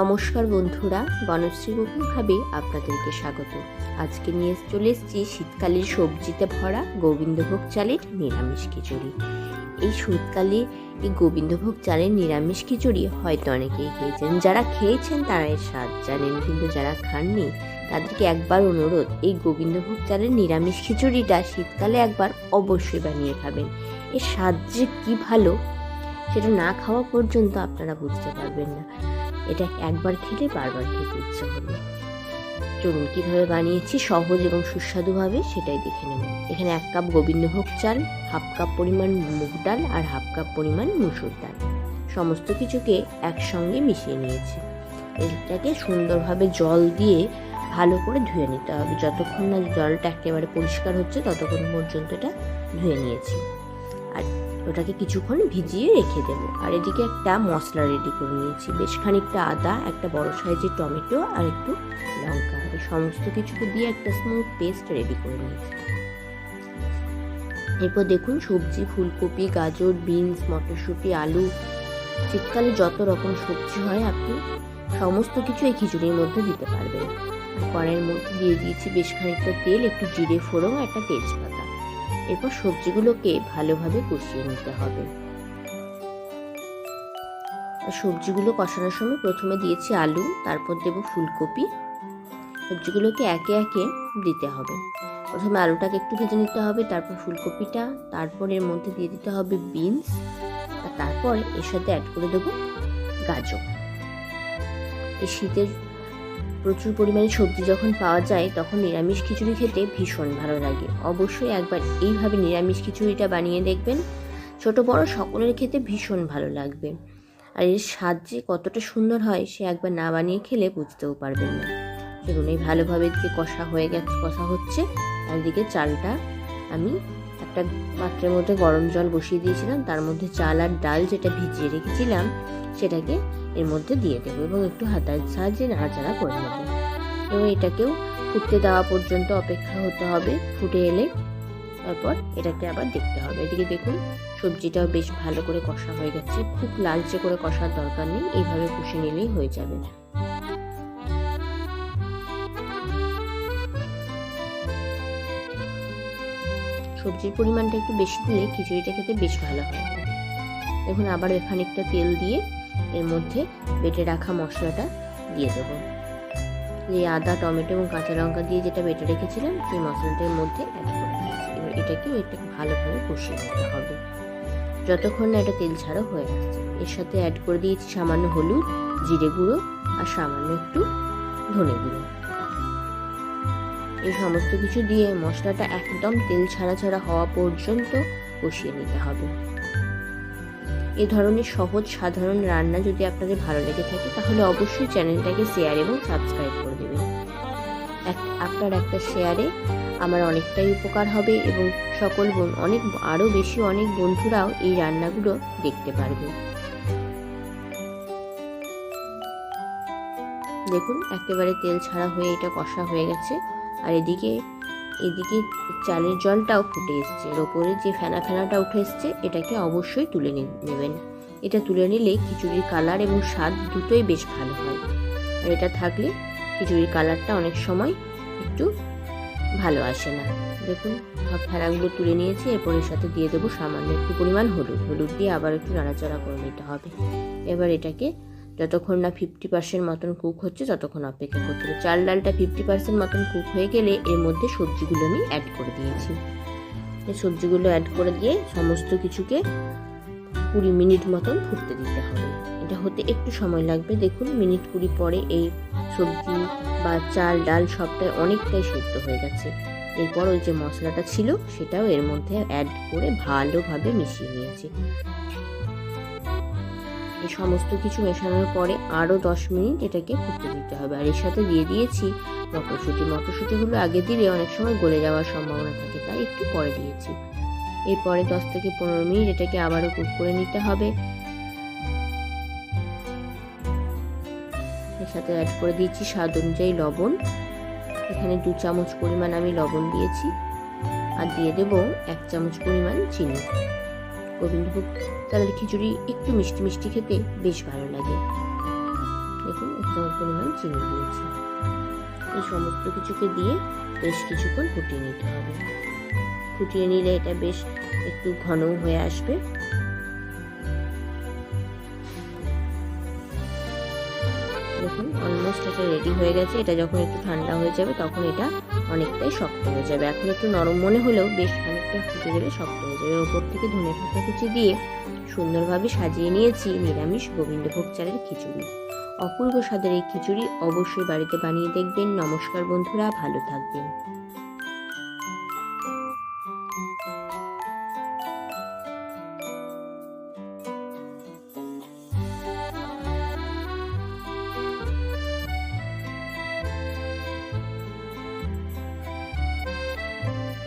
নমস্কার বন্ধুরা বনশ্রী ভাবে আপনাদেরকে স্বাগত। আজকে নিয়ে চলে এসেছি শীতকালের সবজিতে ভরা গোবিন্দভোগ চালের নিরামিষ খিচুড়ি। এই শীতকালে এই গোবিন্দভোগ চালের নিরামিষ খিচুড়ি হয়তো অনেকেই খেয়েছেন। যারা খেয়েছেন তারা এর স্বাদ জানেন, কিন্তু যারা খাননি, তাদেরকে একবার অনুরোধ, এই গোবিন্দভোগ চালের নিরামিষ খিচুড়িটা শীতকালে একবার অবশ্যই বানিয়ে খাবেন। এর স্বাদ যে কী ভালো, সেটা না খাওয়া পর্যন্ত আপনারা বুঝতে পারবেন না। এটা একবার খেলে বারবার খেতে ইচ্ছে হবে। চলুন, কীভাবে বানিয়েছি সহজ এবং সুস্বাদুভাবে সেটাই দেখে নেব। এখানে এক কাপ গোবিন্দভোগ চাল, হাফ কাপ পরিমাণ মুগ ডাল আর হাফ কাপ পরিমাণ মুসুর ডাল। সমস্ত কিছুকে একসঙ্গে মিশিয়ে নিয়েছি। এটাকে সুন্দরভাবে জল দিয়ে ভালো করে ধুয়ে নিতে হবে। যতক্ষণ না জলটা একেবারে পরিষ্কার হচ্ছে, ততক্ষণ পর্যন্ত এটা ধুয়ে নিয়েছি। ওটাকে কিছুক্ষণ ভিজিয়ে রেখে দেবো। আর এদিকে একটা মশলা রেডি করে নিয়েছি। বেশ খানিকটা আদা, একটা বড় সাইজের টমেটো আর একটু লঙ্কা। এই সমস্ত কিছুকে দিয়ে একটা স্মুথ পেস্ট রেডি করে নিয়েছি। এরপর দেখুন সবজি, ফুলকপি, গাজর বিনস মটরশুঁটি, আলু। শীতকালে যত রকম সবজি হয়, আপনি সমস্ত কিছু এই খিচুড়ির মধ্যে দিতে পারবেন। কড়াইয়ের মধ্যে দিয়ে দিয়েছি বেশ খানিকটা তেল, একটু জিরে ফোড়ন একটা তেজপাতা। এরপর সবজিগুলোকে ভালোভাবে কষিয়ে নিতে হবে। সবজিগুলো কষানোর সময় প্রথমে দিয়েছি আলু, তারপর দেব ফুলকপি। সবজিগুলোকে একে একে দিতে হবে। প্রথমে আলুটাকে একটু ভেজে নিতে হবে, তারপর ফুলকপিটা, তারপর এর মধ্যে দিয়ে দিতে হবে বিনস, আর তারপর এর সাথে অ্যাড করে দেবো গাজর। এই শীতের প্রচুর পরিমাণে সবজি যখন পাওয়া যায়, তখন নিরামিষ খিচুড়ি খেতে ভীষণ ভালো লাগে। অবশ্যই একবার এইভাবে নিরামিষ খিচুড়িটা বানিয়ে দেখবেন। ছোট বড় সকলের খেতে ভীষণ ভালো লাগবে। আর এর স্বাদ যে কতটা সুন্দর হয়, সে একবার না বানিয়ে খেলে বুঝতেও পারবেন না। এই ভালোভাবে কষা হয়ে গেছে, কষা হচ্ছে। আর দিকে চালটা আমি একটা পাত্রের মধ্যে গরম জল বসিয়ে দিয়েছিলাম, তার মধ্যে চাল আর ডাল যেটা ভিজিয়ে রেখেছিলাম, সেটাকে এর মধ্যে দিয়ে দেবো এবং একটু হাতার সাহায্যে নাড়াচাড়া করে নেব। এবং এটাকেও ফুটতে দেওয়া পর্যন্ত অপেক্ষা হতে হবে, ফুটে এলে তারপর এটাকে আবার দেখতে হবে। এদিকে দেখুন, সবজিটাও বেশ ভালো করে কষা হয়ে গেছে, খুব লালচে করে কষার দরকার নেই, এইভাবে কষে নিলেই হয়ে যাবে। সবজির পরিমাণটা একটু বেশি দিলে খিচুড়িটা খেতে বেশ ভালো হয়। দেখুন আবার খানিকটা তেল দিয়ে এর মধ্যে বেটে রাখা মশলাটা দিয়ে দেবো। এই আদা, টমেটো এবং কাঁচা লঙ্কা দিয়ে যেটা বেটে রেখেছিলাম, সেই মশলাটার মধ্যে অ্যাড করে দিয়েছি। এবার এটাকেও এটাকে ভালোভাবে কষিয়ে নিতে হবে। যতক্ষণ না এটা তেল ছাড়া হয়ে আসছে। এর সাথে অ্যাড করে দিয়েছি সামান্য হলুদ, জিরে গুঁড়ো আর সামান্য একটু ধনে গুঁড়ো। এই সমস্ত কিছু দিয়ে মশলাটা একদম তেল ছাড়া ছাড়া হওয়া পর্যন্ত কষিয়ে নিতে হবে। এই ধরনের সহজ সাধারণ রান্না যদি আপনাদের ভালো লেগে থাকে, তাহলে অবশ্যই চ্যানেলটাকে শেয়ার এবং সাবস্ক্রাইব করে দেবেন। এক, আপনার একটা শেয়ারে আমার অনেকটাই উপকার হবে এবং সকল বোন, অনেক, আরও বেশি অনেক বন্ধুরাও এই রান্নাগুলো দেখতে পারবে। দেখুন, একেবারে তেল ছাড়া হয়ে, এটা কষা হয়ে গেছে। আর এদিকে এদিকে চালের জলটাও ফুটে এসছে। এর ওপরে যে ফেনা ফেনাটা উঠে এসছে, এটাকে অবশ্যই তুলে নেবেন। এটা তুলে নিলে খিচুড়ির কালার এবং স্বাদ দুটোই বেশ ভালো হয়। আর এটা থাকলে খিচুড়ির কালারটা অনেক সময় একটু ভালো আসে না। দেখুন, সব ফেনাগুলো তুলে নিয়েছি, এরপর এর সাথে দিয়ে দেবো সামান্য একটু পরিমাণ হলুদ। হলুদ দিয়ে আবার একটু নাড়াচাড়া করে নিতে হবে। এবার এটাকে যতক্ষণ না ফিফটি পার্সেন্ট মতন কুক হচ্ছে, ততক্ষণ অপেক্ষা করতে হবে। চাল ডালটা ফিফটি পার্সেন্ট মতন কুক হয়ে গেলে এর মধ্যে সবজিগুলো আমি অ্যাড করে দিয়েছি। সবজিগুলো অ্যাড করে দিয়ে সমস্ত কিছুকে কুড়ি মিনিট মতন ফুটতে দিতে হবে। এটা হতে একটু সময় লাগবে। দেখুন, মিনিট কুড়ি পরে এই সবজি বা চাল, ডাল সবটাই অনেকটাই সেদ্ধ হয়ে গেছে। এরপর ওই যে মশলাটা ছিল, সেটাও এর মধ্যে অ্যাড করে ভালোভাবে মিশিয়ে নিয়েছি। সমস্ত কিছু মেশানোর পরে আরও দশ মিনিট এটাকে ফুটতে দিতে হবে। আর এর সাথে দিয়ে দিয়েছি মটরশুঁটি। মটরশুঁটিগুলো আগে দিলে অনেক সময় গলে যাওয়ার সম্ভাবনা থাকে, তাই একটু পরে দিয়েছি। এরপরে দশ থেকে পনেরো মিনিট এটাকে আবারও কুক করে নিতে হবে। এর সাথে অ্যাড করে দিয়েছি স্বাদ অনুযায়ী লবণ। এখানে দু চামচ পরিমাণ আমি লবণ দিয়েছি। আর দিয়ে দেব এক চামচ পরিমাণ চিনি। গোবিন্দভোগ চালের খিচুড়ি একটু মিষ্টি মিষ্টি খেতে বেশ ভালো লাগে। দেখুন চামচ পরিমাণ চিনি দিয়েছি। এই সমস্ত কিছুকে দিয়ে বেশ কিছুক্ষণ ফুটিয়ে নিতে হবে। ফুটিয়ে নিলে এটা বেশ একটু ঘন হয়ে আসবে। দেখুন অলমোস্ট এটা রেডি হয়ে গেছে। এটা যখন একটু ঠান্ডা হয়ে যাবে, তখন এটা অনেকটাই শক্ত হয়ে যাবে। এখন একটু নরম মনে হলেও বেশ খানিকটা ফুটে গেলে শক্ত হয়ে যাবে। ওপর থেকে ধনে পাতা কুচি দিয়ে সুন্দরভাবে সাজিয়ে নিয়েছি নিরামিষ গোবিন্দভোগ চালের খিচুড়ি। অপূর্ব স্বাদের এই খিচুড়ি অবশ্যই বাড়িতে বানিয়ে দেখবেন। নমস্কার বন্ধুরা, ভালো থাকবেন।